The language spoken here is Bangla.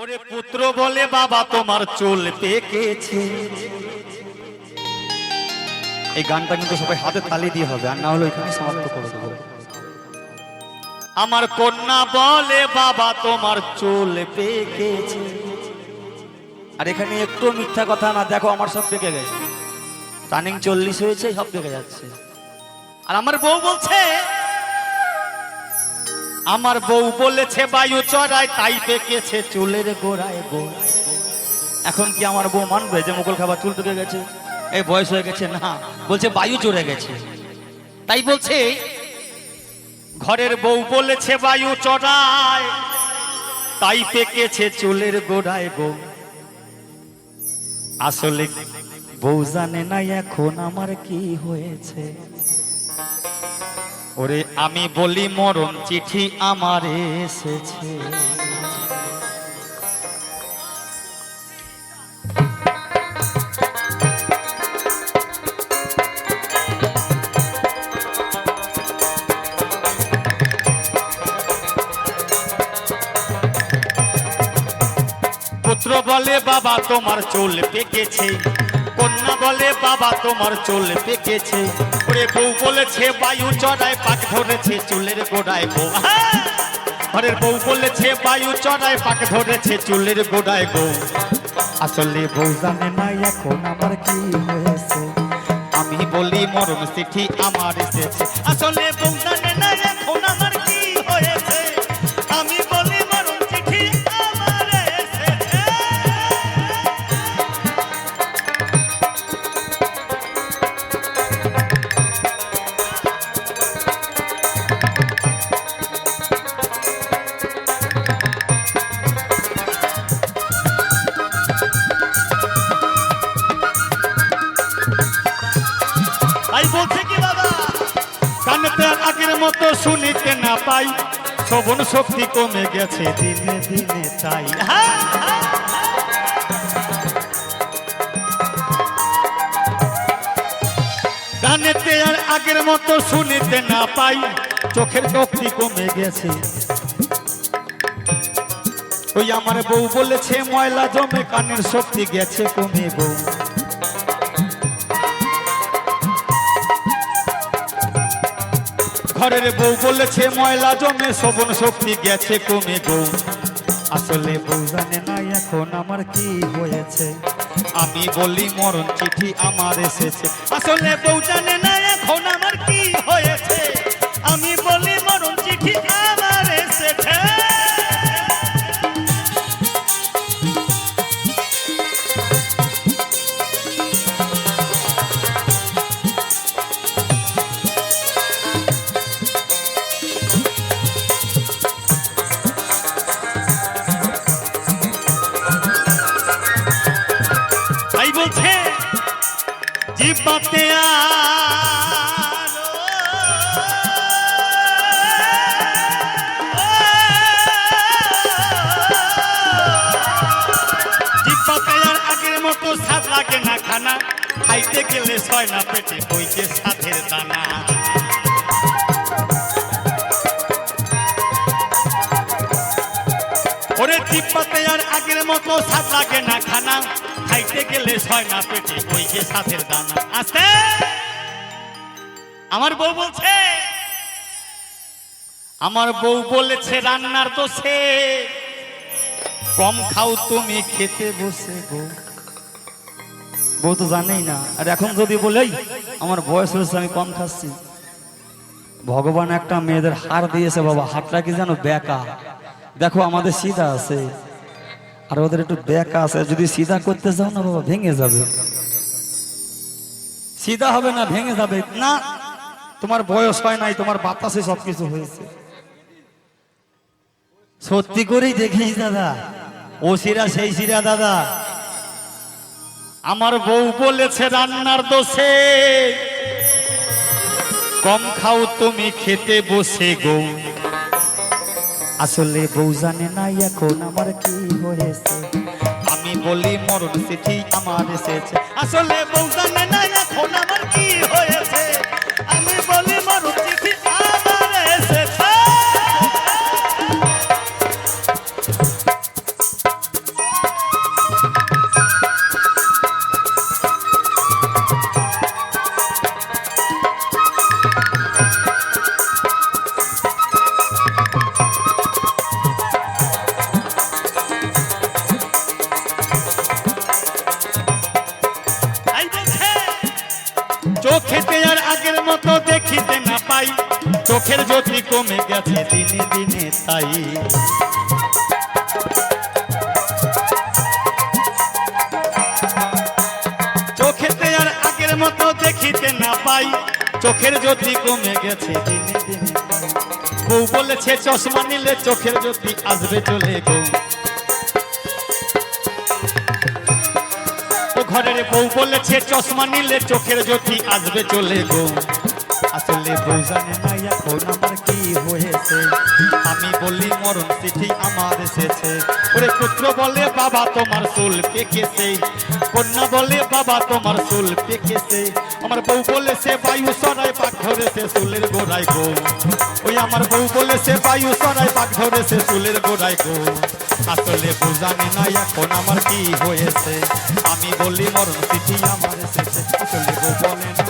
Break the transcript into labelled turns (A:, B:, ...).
A: ওরে পুত্র বলে বাবা তোমার চুল পেকেছে।
B: এই গানটা কিন্তু সবাই হাতে তালি দিয়ে হবে আর না হলে এখানে সমাপ্ত করে দেবো।
A: আমার কন্যা বলে বাবা তোমার চুল পেকেছে।
B: আর এখানে একটু মিথ্যা কথা না দেখো আমার সব পেকে গেছে। রানিং চল্লিশ হয়েছে সব পেকে যাচ্ছে।
A: আর আমার বউ বলছে আমার বউ বলেছে, বায়ু চড়ায়, তাই পেকেছে চুলের গোড়ায় গোড়ায়।
B: এখন কি আমার বউ মানবে যে মুঘল খাবার চুল পেকে গেছে? এই বয়স হয়ে গেছে, না। বলছে, বায়ু চড়ে গেছে।
A: তাই বলছে, ঘরের বউ বলেছে, বায়ু চড়ায়, তাই পেকেছে চুলের গোড়ায় গো আসলে
B: বউ জানে না এখন আমার কি হয়েছে।
A: ওরে আমি বলি মরণ চিঠি আমার এসেছে। পুত্র বলে বাবা তোমার চুল পেকেছে। বলে বাবা তোমার চুল পেকেছে। ওরে বউ বলেছে, বায়ু চড়ায় পাক ধরেছে চুলের গোড়ায় বউ! ঘরের বউ বলেছে, বায়ু চড়ায় পাক ধরেছে চুলের গোড়ায় বউ। আসলে বউ জানে না, এখন আমার কি হয়েছে? আমি বলি মরণ চিঠি আমার এসেছে। আসলে বউ মতো শুনিতে না পাই। শ্রবণ শক্তি কমে গেছে দিনে দিনে চাই কানেতে আর আগের মতো শুনিতে না পাই। চোখের শক্তি কমে গেছে। ওই আমার বউ বলেছে, ময়লা জমে কানের শক্তি গেছে কমে বউ ঘরের বউ বলেছে, ময়লা জমে শোভন শক্তি গেছে কমে গো। আসলে বউ জানে না এখন আমার কি হয়েছে। আমি বলি, মরণ চিঠি আমার এসেছে। আসলে বউ জানে না এখন আর আগের মতো স্বাদ লাগে না খানা। খাইতে গেলে ছয় না পেটে যে সাথের দানা। ওরে জিব্বাতে আর আগের মতো স্বাদ লাগে না খানা। খাইতে গেলে ছয় না পেটে ওই যে সাথের দানা। আস্তে আমার বউ বলছে, আমার বউ বলেছে রান্নার দোষে। কম খাও তুমি, খেতে বসে গো।
B: বউ তো জানেই না। আর এখন যদি বলেই, আমার বয়স হয়েছে, আমি কম খাচ্ছি। ভগবান একটা মেয়েদের হার দিয়েছে বাবা, হাতটা কি জানো বেকা। দেখো, আমাদের সিধা আছে। আর ওদের একটু বেকা আছে, যদি সিধা করতে যাও না বাবা, ভেঙে যাবে। সিধা হবে না, ভেঙে যাবে। না, তোমার বয়স হয় নাই, তোমার বাতাসে সবকিছু হয়েছে। সত্যি করেই দেখিস দাদা, ও শিরা সেই সিরা দাদা।
A: আমার বউ বলেছে রান্নার দোষে, কম খাও তুমি, খেতে বসে গো।
B: আসলে বউ জানে না, এখন আমার কি হয়েছে?
A: আমি বলি মরণ চিঠি আমার এসেছে। আসলে বউ জানে না, এখন আমার কি চোখের জ্যোতি কমে গেছে দিনে দিনে, তাই। চোখেতে আর আগের মতো দেখিতে না পাই, চোখের জ্যোতি কমে গেছে দিনে দিনে বউ বলেছে, চশমা নিলে চোখের জ্যোতি আসবে চলে গো ঘরের বউ বলেছে, চশমা নিলে চোখের জ্যোতি আসবে চলে গো আসলে বউ জানে না এখন আমার কি হয়েছে। আমি বলি, মরণ চিঠি আমার এসেছে। ওরে পুত্র বলে, বাবা তোমার চুল পেকেছে। কন্যা বলে, বাবা তোমার চুল পেকেছে। আমার বউ বলেছে, বায়ু সরাই পাক ধরেছে চুলের গোড়ায় গো ওই আমার বউ বলেছে, বায়ু সরাই পাক ধরেছে চুলের গোড়ায় গো আসলে বুঝানি না এখন আমার কি হয়েছে। আমি বলি, মরণ চিঠি আমার এসেছে। আসলে বউ বলে না